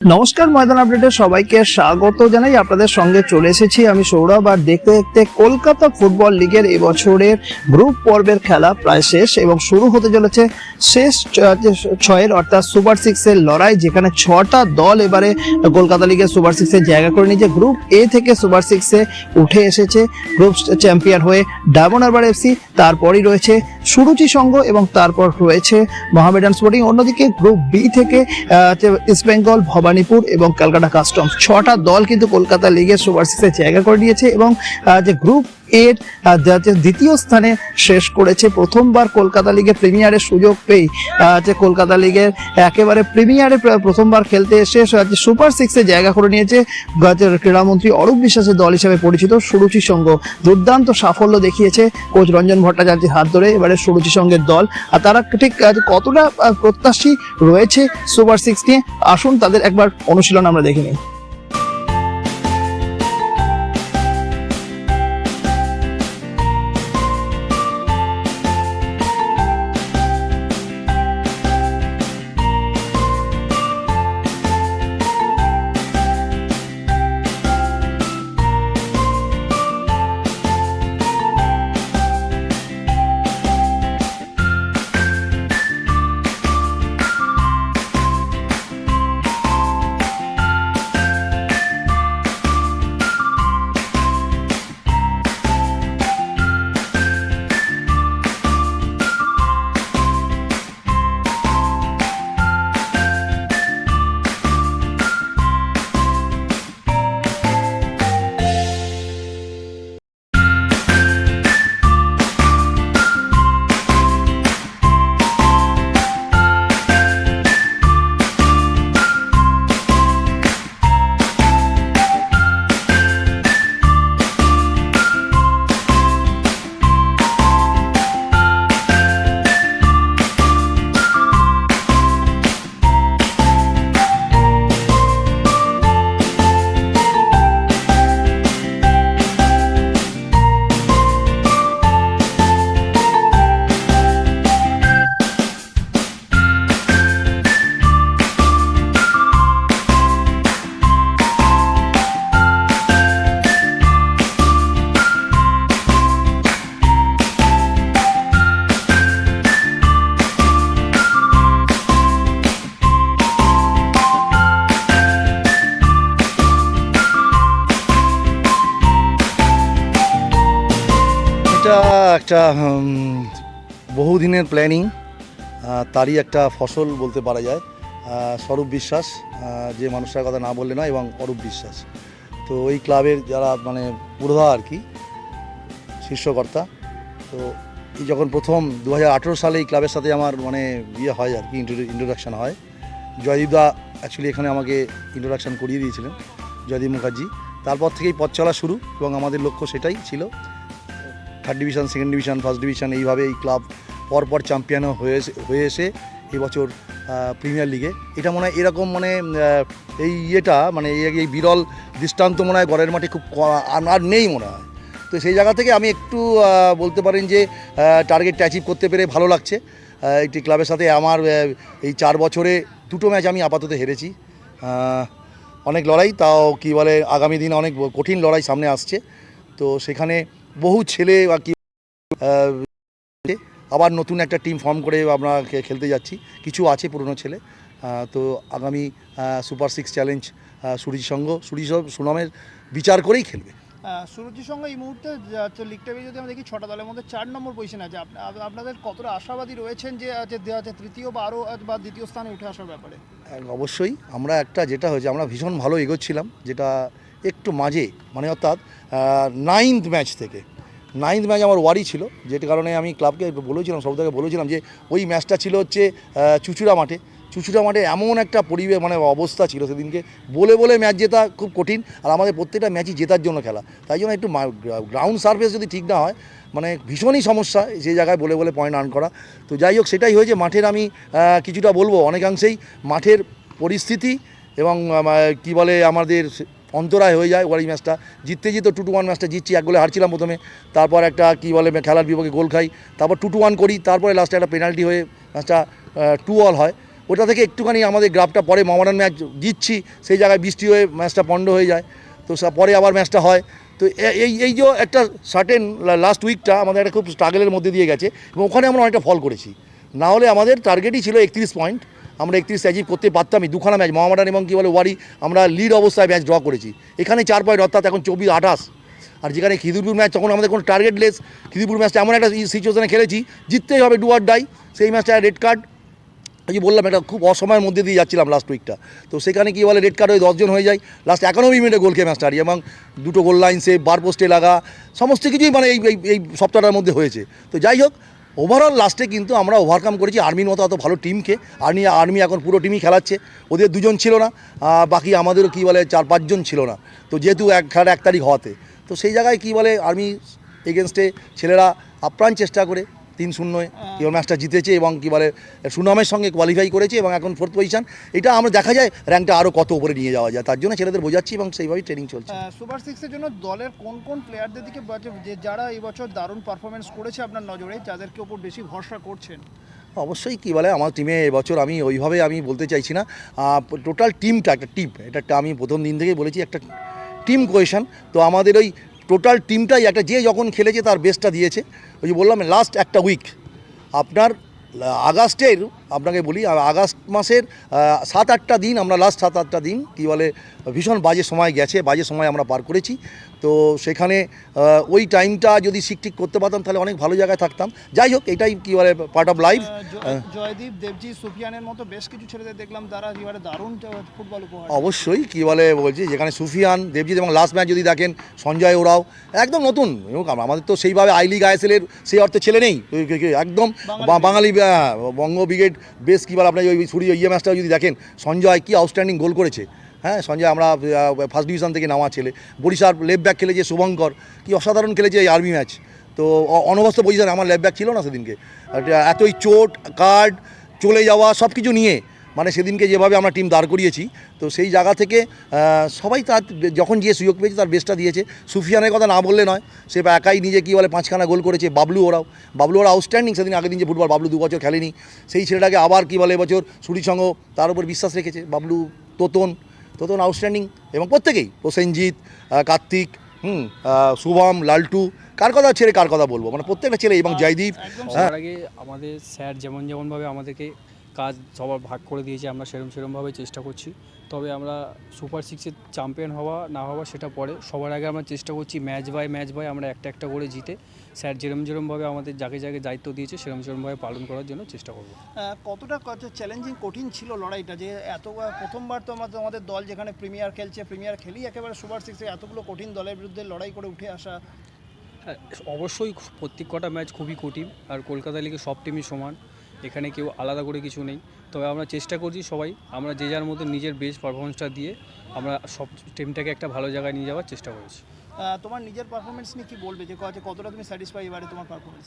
নমস্কার ময়দান আপডেটে সবাইকে স্বাগত জানাই। আপনাদের সঙ্গে চলে এসেছি আমি সৌরভ আর দেখতে দেখতে কলকাতা ফুটবল লিগের এবছরের গ্রুপ পর্বের খেলা প্রায় শেষ এবং শুরু হতে চলেছে শেষ ছয়ের অর্থাৎ সুপার সিক্সের লড়াই যেখানে ছটা দল এবারে কলকাতা লিগের সুপার সিক্সের জায়গা করে নিয়েছে। গ্রুপ এ থেকে সুপার সিক্সে উঠে এসেছে গ্রুপ চ্যাম্পিয়ন হয়ে ডায়মন্ড হারবার এফসি তারপরই রয়েছে সুরুচি সংঘ এবং তারপর রয়েছে মহামেডান স্পোর্টিং। অন্যদিকে গ্রুপ বি থেকে আহ, যে ইস্ট বেঙ্গল ভবানীপুর এবং কলকাতা কাস্টমস। ছটা দল কিন্তু কলকাতা লিগে সুপার সিক্সে জায়গা করে নিয়েছে এবং যে গ্রুপ এর দ্বিতীয় স্থানে শেষ করেছে। প্রথমবার কলকাতা লিগে প্রিমিয়ারের সুযোগ পেয়ে যে কলকাতা লিগের একেবারে প্রিমিয়ারে প্রথমবার খেলতে এসে সুপার সিক্সে জায়গা করে নিয়েছে। ক্রীড়ামন্ত্রী অরূপ বিশ্বাসের দল হিসেবে পরিচিত সুরুচি সংঘ দুর্দান্ত সাফল্য দেখিয়েছে কোচ রঞ্জন ভট্টাচার্যের হাত ধরে এবারে সুরুচি সংঘের দল। আর তারা ঠিক কতটা প্রত্যাশী রয়েছে সুপার সিক্স নিয়ে? আসুন তাদের একবার অনুশীলন আমরা দেখে নিই। একটা বহুদিনের প্ল্যানিং তারই একটা ফসল বলতে পারা যায়। স্বরূপ বিশ্বাস যে মানুষটার কথা না বললে না, এবং অরূপ বিশ্বাস। তো এই ক্লাবের যারা মানে পুরোধা আর কি, শীর্ষকর্তা, তো এই যখন প্রথম দু হাজার আঠেরো সালে এই ক্লাবের সাথে আমার মানে ইয়ে হয় আর কি ইন্ট্রোডাকশান হয় জয়দীপদা অ্যাকচুয়ালি এখানে আমাকে ইন্ট্রোডাকশান করিয়ে দিয়েছিলেন, জয়দীপ মুখার্জি। তারপর থেকেই পথ চলা শুরু, এবং আমাদের লক্ষ্য সেটাই ছিল third division second division first division এইভাবে এই ক্লাব পরপর চ্যাম্পিয়ন হয়ে এসে হয়ে এসে এবছর প্রিমিয়ার লিগে এটা মনে হয় এরকম মানে এই ইয়েটা মানে এই- বিরল দৃষ্টান্ত মনে হয় ঘরের মাঠে খুব আর নেই মনে হয়। তো সেই জায়গা থেকে আমি একটু বলতে পারেন যে টার্গেটটা অ্যাচিভ করতে পেরে ভালো লাগছে। একটি ক্লাবের সাথে আমার এই চার বছরে দুটো ম্যাচ আমি আপাতত হেরেছি। অনেক লড়াই, তাও কি বলে, আগামী দিনে অনেক কঠিন লড়াই সামনে আসছে। তো সেখানে বহু ছেলে বা কি আবার নতুন একটা টিম ফর্ম করে আমরা খেলতে যাচ্ছি। কিছু আছে পুরনো ছেলে তো আগামী সুপার সিক্স চ্যালেঞ্জ সুরিজ সংঘ সুরিজ সুনামের বিচার করেই খেলবে। সুরুচি সংঘ এই মুহূর্তে লিগ টেবিলে যদি আমরা দেখি ছটা দলের মধ্যে চার নম্বর পজিশন আছে। আপ- আপ- আপনাদের কতটা আশাবাদী রয়েছেন যে যে তৃতীয় বা আরও বা দ্বিতীয় স্থানে উঠে আসার ব্যাপারে? অবশ্যই আমরা একটা যেটা হয়েছে আমরা ভীষণ ভালো এগোচ্ছিলাম যেটা একটু মাঝে মানে অর্থাৎ নাইন্থ ম্যাচ থেকে। নাইন্থ ম্যাচ আমার ওয়ারি ছিল, যেটা কারণে আমি ক্লাবকে বলেছিলাম সব থেকে বলেছিলাম যে, ওই ম্যাচটা ছিল হচ্ছে চুচুড়া মাঠে। চুচুড়া মাঠে এমন একটা পরিবেশ মানে অবস্থা ছিল সেদিনকে। বলে বলে ম্যাচ জেতা খুব কঠিন, আর আমাদের প্রত্যেকটা ম্যাচই জেতার জন্য খেলা। তাই জন্য একটু গ্রাউন্ড সার্ফেস যদি ঠিক না হয় মানে ভীষণই সমস্যা সেই জায়গায় বলে বলে পয়েন্ট আর্ন করা। তো যাই হোক, সেটাই হয়েছে। মাঠের আমি কিছুটা বলব। অনেকাংশেই মাঠের পরিস্থিতি এবং কি বলে আমাদের অন্তরায় হয়ে যায় ওয়ারি ম্যাচটা। জিততে জিতে টু টু ওয়ান ম্যাচটা জিতছি, এক গোলে হারছিলাম প্রথমে। তারপর একটা কি বলে খেলার বিপক্ষে গোল খাই। তারপর টু টু ওয়ান করি, তারপরে লাস্টে একটা পেনাল্টি হয়ে ম্যাচটা টু অল হয়। ওটা থেকে একটুখানি আমাদের গ্রাফটা পরে মহামারান ম্যাচ জিতছি, সেই জায়গায় বৃষ্টি হয়ে ম্যাচটা পণ্ড হয়ে যায়। তো পরে আবার ম্যাচটা হয়। তো এই এই যে একটা সার্টেন লাস্ট উইকটা আমাদের একটা খুব স্ট্রাগলের মধ্যে দিয়ে গেছে এবং ওখানে আমরা অনেকটা ফল করেছি। না হলে আমাদের টার্গেটই ছিল একত্রিশ পয়েন্ট আমরা একত্রিশ অ্যাচিভ করতে পারতামই, দুখানা ম্যাচ মহামারান এবং কী বলে ওয়ারি, আমরা লিড অবস্থায় ম্যাচ ড্র করেছি। এখানে চার পয়েন্ট অর্থাৎ এখন চব্বিশ আঠাশ। আর যেখানে খিদিরপুর ম্যাচ, তখন আমাদের কোনো টার্গেটলেস খিদিরপুর ম্যাচটা এমন একটা সিচুয়েশনে খেলেছি, জিততেই হবে ডু আর ডাই সেই ম্যাচটা রেড কার্ড ওই যে বললাম এটা খুব অসময়ের মধ্যে দিয়ে যাচ্ছিলাম লাস্ট উইকটা তো সেখানে কী বলে রেড কার্ড হয়ে দশজন হয়ে যায়। লাস্ট একানব্বই মিনিটে গোল খেয়ে ম্যাচটা হারি এবং দুটো গোল লাইন সেভ বার পোস্টে লাগা, সমস্ত কিছুই মানে এই- এই সপ্তাহটার মধ্যে হয়েছে। তো যাই হোক ওভারঅল লাস্টে কিন্তু আমরা ওভারকাম করেছি আর্মির মতো অত ভালো টিমকে আর্মি আর্মি এখন পুরো টিমই খেলাচ্ছে। ওদের দুজন ছিল না বাকি আমাদেরও কী বলে চার পাঁচজন ছিল না। তো যেহেতু এক খেলাটা এক তারিখ হওয়াতে, তো সেই জায়গায় কী বলে আর্মি এগেনস্টে ছেলেরা আপ্রাণ চেষ্টা করে। তিন শূন্যয় কি ম্যাচটা জিতেছে এবং কি বলে সুনামের সঙ্গে কোয়ালিফাই করেছে এবং এখন ফোর্থ পজিশন এটা আমরা দেখা যায় র্যাঙ্কটা আরও কত উপরে নিয়ে যাওয়া যায় তার জন্য ছেলেদের বোঝাচ্ছি এবং সেইভাবেই ট্রেনিং চলছে। সুপার সিক্সের জন্য দলের কোন কোন প্লেয়ারদের দিকে যে যারা এই বছর দারুণ পারফরমেন্স করেছে আপনার নজরে যাদেরকে ওপর বেশি ভরসা করছেন? অবশ্যই কী বলে আমার টিমে এবছর আমি ওইভাবে আমি বলতে চাইছি না। টোটাল টিমটা একটা টিম এটা একটা আমি প্রথম দিন থেকেই বলেছি একটা টিম কোয়েশন তো আমাদের ওই টোটাল টিমটাই একটা যে যখন খেলেছে তার বেস্টটা দিয়েছে। ওই যে বললাম লাস্ট একটা উইক আপনার আগস্টের আপনাকে বলি আগস্ট মাসের সাত আটটা দিন আমরা লাস্ট সাত আটটা দিন কী বলে ভীষণ বাজে সময় গেছে বাজে সময় আমরা পার করেছি। তো সেখানে ওই টাইমটা যদি শিক ঠিক করতে পারতাম তাহলে অনেক ভালো জায়গায় থাকতাম। যাই হোক এটাই কী বলে part of life Joydeep Debji সুফিয়ানের মতো বেশ কিছু ছেলেদের দেখলাম তারা দারুণ ফুটবল অবশ্যই কী বলে বলছি যেখানে সুফিয়ান দেবজিৎ এবং লাস্ট ম্যাচ যদি দেখেন সঞ্জয় ওরাও একদম নতুন। এবং আমাদের তো সেইভাবে আই লিগ আইএসএলের সেই অর্থে ছেলে নেই। একদম বাঙালি বঙ্গ ব্রিগেড বেশ কী বলে আপনার ওই সুরি ইয়ে ম্যাচটা যদি দেখেন, সঞ্জয় কী আউটস্ট্যান্ডিং গোল করেছে। হ্যাঁ সঞ্জয় আমরা ফার্স্ট ডিভিশন থেকে নামা ছেলে। বরিশার লেফট ব্যাক খেলেছে শুভঙ্কর। কী অসাধারণ খেলেছে এই আর্মি ম্যাচ তো অনভস্ত পজিশন আমার লেফট ব্যাক ছিল না সেদিনকে। এতই চোট কার্ড চলে যাওয়া সব কিছু নিয়ে মানে সেদিনকে যেভাবে আমরা টিম দাঁড় করিয়েছি তো সেই জায়গা থেকে সবাই তার যখন যে সুযোগ পেয়েছে তার বেস্টটা দিয়েছে। সুফিয়ানের কথা না বললে নয় সে একাই নিজে কী বলে পাঁচখানা গোল করেছে বাবলু ওরাও। বাবলু ওরা আউটস্ট্যান্ডিং সেদিন আগের দিন যে ফুটবল বাবলু দু বছর খেলেনি সেই ছেলেটাকে আবার কী বলে এবছর সূরিসঙ্গ তার উপর বিশ্বাস রেখেছে। বাবলু তোতন তোতন আউটস্ট্যান্ডিং এবং প্রত্যেকেই প্রসেনজিৎ কার্তিক হুম শুভম লালটু কার কথা ছেড়ে কার কথা বলব? মানে প্রত্যেকটা ছেলে এবং জয়দীপ হ্যাঁ। আগে আমাদের স্যার যেমন যেমনভাবে আমাদেরকে কাজ সবার ভাগ করে দিয়েছে আমরা সেরম সেরমভাবে চেষ্টা করছি। তবে আমরা সুপার সিক্সের চ্যাম্পিয়ন হওয়া না হওয়া সেটা পরে। সবার আগে আমরা চেষ্টা করছি ম্যাচ বাই ম্যাচ বাই আমরা একটা একটা করে জিতে। স্যার যেরম যেরমভাবে আমাদের যাকে যাকে দায়িত্ব দিয়েছে সেরম সেরমভাবে পালন করার জন্য চেষ্টা করব। কতটা চ্যালেঞ্জিং কঠিন ছিল লড়াইটা যে এত প্রথমবার তো আমাদের আমাদের দল যেখানে প্রিমিয়ার খেলছে প্রিমিয়ার খেলি একেবারে সুপার সিক্সে এতগুলো কঠিন দলের বিরুদ্ধে লড়াই করে উঠে আসা। হ্যাঁ, অবশ্যই প্রত্যেক কটা ম্যাচ খুবই কঠিন। আর কলকাতা লিগে সব টিমই সমান। এখানে কেউ আলাদা করে কিছু নেই। তবে আমরা চেষ্টা করছি সবাই আমরা যে যার মধ্যে নিজের বেস্ট পারফরমেন্সটা দিয়ে আমরা সব টিমটাকে একটা ভালো জায়গায় নিয়ে যাওয়ার চেষ্টা করেছি। তোমার নিজের পারফরমেন্স নিয়ে কি বলবে? যে কতটা তুমি স্যাটিসফাই এবারে তোমার পারফরমেন্স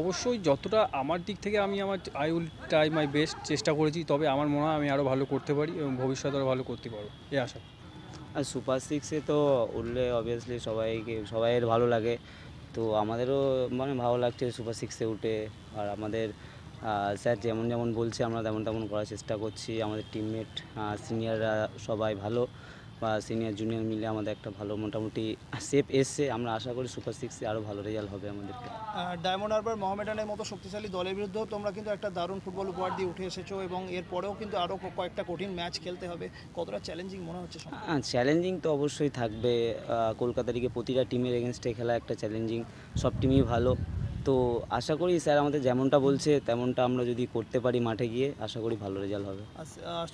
অবশ্যই যতটা আমার দিক থেকে আমি আমার I will try my best চেষ্টা করেছি তবে আমার মনে হয় আমি আরও ভালো করতে পারি এবং ভবিষ্যতে আরও ভালো করতে পারব। এই আশা। আর সুপার সিক্সে তো উঠলে অবভিয়াসলি সবাইকে সবাইয়ের ভালো লাগে। তো আমাদেরও মানে ভালো লাগছে সুপার সিক্সে উঠে। আর আমাদের স্যার যেমন যেমন বলছে আমরা তেমন তেমন করার চেষ্টা করছি। আমাদের টিমমেট সিনিয়ররা সবাই ভালো। বা সিনিয়র জুনিয়র মিলে আমাদের একটা ভালো মোটামুটি সেফ এসছে। আমরা আশা করি সুপার সিক্সে আরও ভালো রেজাল্ট হবে আমাদেরকে। ডায়মন্ড হারবার মোহামেডানের মতো শক্তিশালী দলের বিরুদ্ধেও তোমরা কিন্তু একটা দারুণ ফুটবল উপহার দিয়ে উঠে এসেছ এবং এরপরেও কিন্তু আরও কয়েকটা কঠিন ম্যাচ খেলতে হবে। কতটা চ্যালেঞ্জিং মনে হচ্ছে হ্যাঁ চ্যালেঞ্জিং তো অবশ্যই থাকবে। কলকাতা লিগে প্রতিটা টিমের এগেনস্টে খেলা একটা চ্যালেঞ্জিং সব টিমই ভালো। তো আশা করি স্যার আমাদের যেমনটা বলছে তেমনটা আমরা যদি করতে পারি মাঠে গিয়ে আশা করি ভালো রেজাল্ট হবে।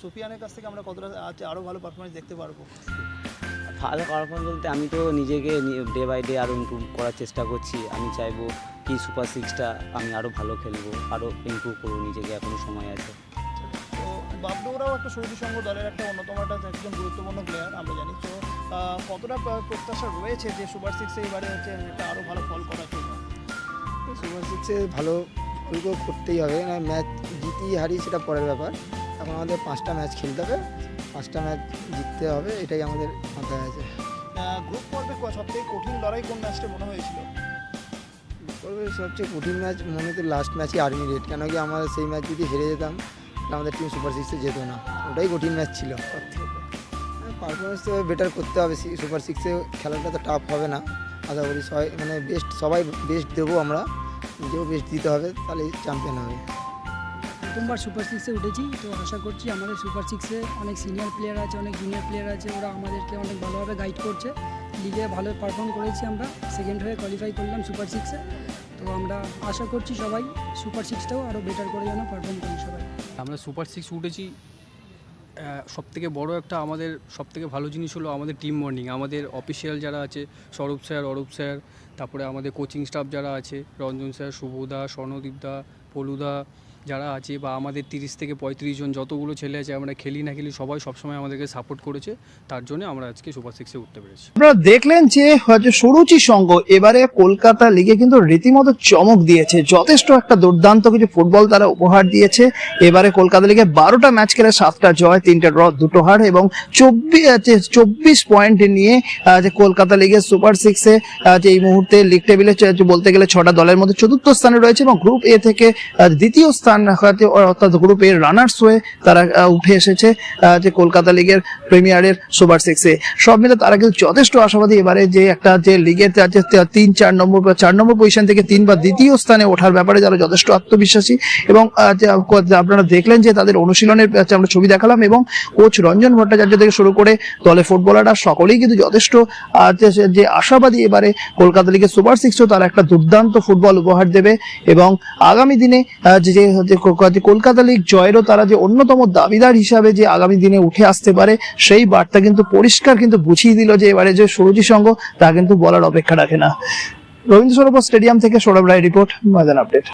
সুফিয়ানের কাছ থেকে আমরা কতটা আরও ভালো পারফরমেন্স দেখতে পারব? ভালো পারফরমেন্স বলতে আমি তো নিজেকে ডে বাই ডে আরও ইমপ্রুভ করার চেষ্টা করছি। আমি চাইব কি সুপার সিক্সটা আমি আরও ভালো খেলব আরও ইম্প্রুভ করব নিজেকে এখনও সময় আছে। তো একটা সৌদি সংঘ দলের একটা অন্যতম একটা একজন গুরুত্বপূর্ণ প্লেয়ার আমরা জানি। তো কতটা প্রত্যাশা রয়েছে যে সুপার সিক্সে এবারে হচ্ছে একটা আরও ভালো ফল করার জন্য? সুপার সিক্সে ভালো ওইগুলো করতেই হবে। না ম্যাচ জিতি হারি সেটা পরের ব্যাপার। এখন আমাদের পাঁচটা ম্যাচ খেলতে হবে। পাঁচটা ম্যাচ জিততে হবে এটাই আমাদের মাথায় আছে। গ্রুপ পর্বে সব থেকে কঠিন লড়াই কোন ম্যাচটা মনে হয়েছিল? সবচেয়ে কঠিন ম্যাচ মনে হতো লাস্ট ম্যাচই আর্মি রেড কেন কি আমরা সেই ম্যাচ যদি হেরে যেতাম তাহলে আমাদের টিম সুপার সিক্সে যেত না। ওটাই কঠিন ম্যাচ ছিল। পারফরমেন্স তো বেটার করতে হবে। সুপার সিক্সে খেলাটা তো টাফ হবে না। আশা করি সবাই মানে বেস্ট সবাই বেস্ট দেবো আমরা। নিজেও বেস্ট দিতে হবে তাহলে চ্যাম্পিয়ন হবে। প্রথমবার সুপার সিক্সে উঠেছি তো আশা করছি আমাদের সুপার সিক্সে অনেক সিনিয়র প্লেয়ার আছে অনেক জুনিয়র প্লেয়ার আছে ওরা আমাদেরকে অনেক ভালোভাবে গাইড করছে। লিগে ভালো পারফর্ম করেছি আমরা সেকেন্ড হয়ে কোয়ালিফাই করলাম সুপার সিক্সে তো আমরা আশা করছি সবাই সুপার সিক্সটাও আরও বেটার করে যেন পারফর্ম করি সবাই। আমরা সুপার সিক্স উঠেছি সব থেকে বড় একটা আমাদের সব থেকে ভালো জিনিস হলো আমাদের টিম বন্ডিং আমাদের অফিসিয়াল যারা আছে, সৌরভ স্যার অরূপ স্যার তারপরে আমাদের কোচিং স্টাফ যারা আছে, রঞ্জন স্যার শুভদা স্বর্ণদীপ দা পলুদা যারা আছে বা আমাদের তিরিশ থেকে পঁয়ত্রিশ জন যতগুলো ছেলে আছে, আমরা খেলি না খেলি সবাই সবসময় আমাদেরকে সাপোর্ট করেছে। তার জন্য আমরা আজকে সুপার সিক্সে উঠতে পেরেছি। আপনারা দেখলেন যে হয়তো সুরুচি সংঘ এবারে কলকাতা লিগে কিন্তু রীতিমতো চমক দিয়েছে। যথেষ্ট একটা দুর্দান্ত কিছু ফুটবল তারা উপহার দিয়েছে। এবারে কলকাতা লিগে বারোটা ম্যাচ খেলে সাতটা জয়, তিনটা ড্র দুটো হার এবং চব্বিশ চব্বিশ পয়েন্ট নিয়ে যে কলকাতা লিগের সুপার সিক্সে যে এই মুহূর্তে লিগ টেবিলে বলতে গেলে ছটা দলের মধ্যে চতুর্থ স্থানে রয়েছে এবং গ্রুপ এ থেকে দ্বিতীয় স্থান হয়তো অর্থাৎ গ্রুপ এর রানার্স হয়ে তারা উঠে এসেছে যে কলকাতা লিগের প্রিমিয়ারের সুপার সিক্সে সব মিলে তারা কিন্তু যথেষ্ট আশাবাদী এবারে যে একটা যে লিগের তিন, চার নম্বর চার নম্বর পজিশন থেকে তিন বা দ্বিতীয় স্থানে ওঠার ব্যাপারে যারা যথেষ্ট আত্মবিশ্বাসী এবং আপনারা দেখলেন যে তাদের অনুশীলনের আমরা ছবি দেখালাম এবং কোচ রঞ্জন ভট্টাচার্য থেকে শুরু করে দলে ফুটবলাররা সকলেই কিন্তু যথেষ্ট যে- আশাবাদী এবারে কলকাতা লিগের সুপার সিক্সও তারা একটা দুর্দান্ত ফুটবল উপহার দেবে এবং আগামী দিনে যে কলকাতা লিগ জয়েরও তারা যে অন্যতম দাবিদার হিসাবে যে আগামী দিনে উঠে আসতে পারে, সেই বার্তা কিন্তু পরিষ্কার কিন্তু বুঝিয়ে দিল যে এবারে যে সুরজি সংঘ, তা কিন্তু বলার অপেক্ষা রাখে না। রবীন্দ্র সরোবর স্টেডিয়াম থেকে সৌরভ রায় রিপোর্ট, ময়দান আপডেট।